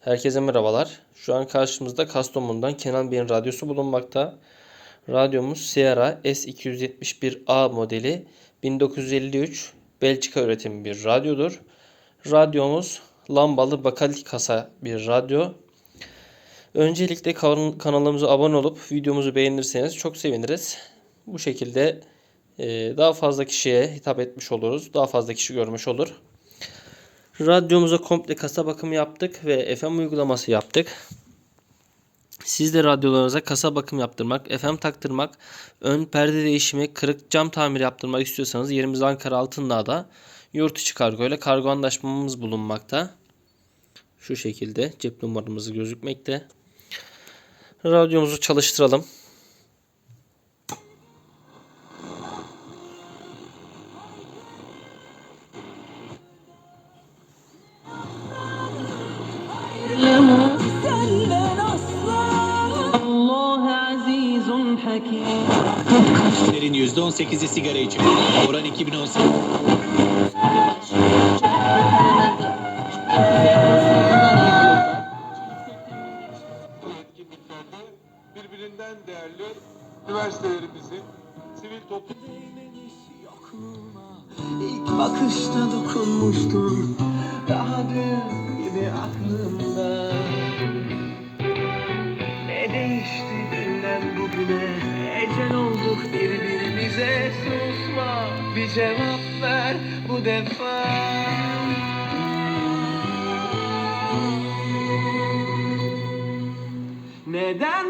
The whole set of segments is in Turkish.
Herkese merhabalar. Şu an karşımızda Kastamonu'dan Kenan Bey'in radyosu bulunmakta. Radyomuz Sierra S271A modeli 1953 Belçika üretimi bir radyodur. Radyomuz lambalı bakal kasa bir radyo. Öncelikle kan- kanalımıza abone olup videomuzu beğenirseniz çok seviniriz. Bu şekilde daha fazla kişiye hitap etmiş oluruz. Daha fazla kişi görmüş olur. Radyomuza komple kasa bakımı yaptık ve FM uygulaması yaptık. Siz de radyolarınıza kasa bakım yaptırmak, FM taktırmak, ön perde değişimi, kırık cam tamiri yaptırmak istiyorsanız yerimiz Ankara Altındağ'da yurt içi kargo ile kargo anlaşmamız bulunmakta. Şu şekilde cep numaramız gözükmekte. Radyomuzu çalıştıralım. Hakim Gençlerin %18'i sigara içiyor. Oran 2018. etkinliklerde birbirinden değerli üniversitelerimizin sivil toplum İlk bakışta dokunmuştun Daha dün gibi aklımda Ne değişti dünden bugüne Ecel olduk birbirimize Susma bir cevap ver bu defa. Neden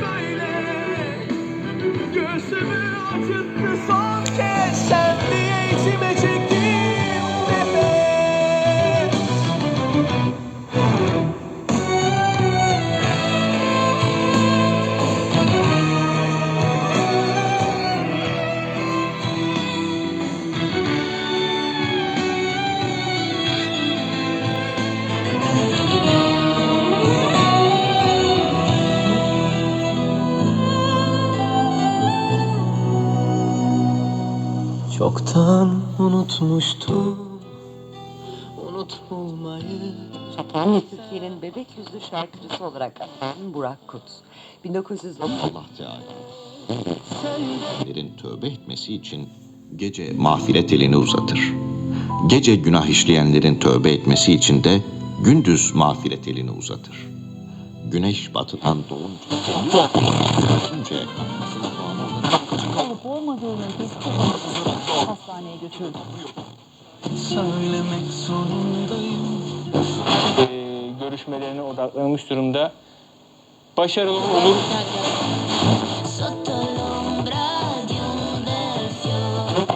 böyle. Göğsümü acıttı son Çoktan unutmuştum Unutulmayı Şekerli Türkiye'nin bebek yüzlü şarkıcısı olarak anılan Burak Kut. 1990 Allah Teala. Lerin tövbe etmesi için gece mağfiret elini uzatır. Gece günah işleyenlerin tövbe etmesi için de gündüz mağfiret elini uzatır. Güneş batıdan doğunca, doğunca olup olmadığını tespit hastaneye götürdü. Söylemek zorundayım e, görüşmelerine odaklanmış durumda. Başarılı olur. Sotto l'ombra di un bel fiore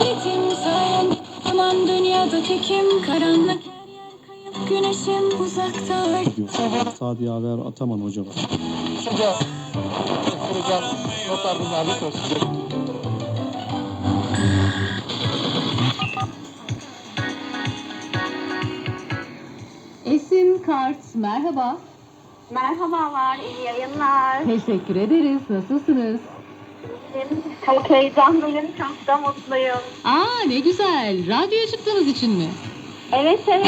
Ritim sayen Aman dünyada tekim Karanlık her yer kayıp Güneşim uzakta Sadi Yaver Ataman Hoca var. Esim Kart, merhaba. Merhabalar, iyi yayınlar. Teşekkür ederiz. Nasılsınız? Çok heyecanlıyım, çok da mutluyum. Aa ne güzel. Radyoya çıktığınız için mi? Evet, evet.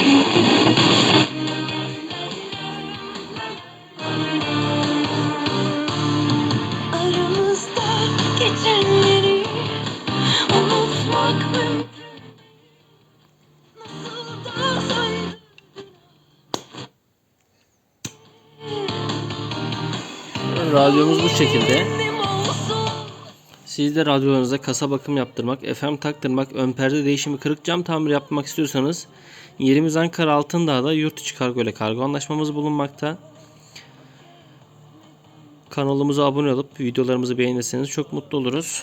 Radyomuz bu şekilde. Siz de radyolarınıza kasa bakım yaptırmak, FM taktırmak, ön perde değişimi, kırık cam tamiri yapmak istiyorsanız yerimiz Ankara Altındağ'da yurt içi kargo ile kargo anlaşmamız bulunmakta. Kanalımıza abone olup videolarımızı beğenirseniz çok mutlu oluruz.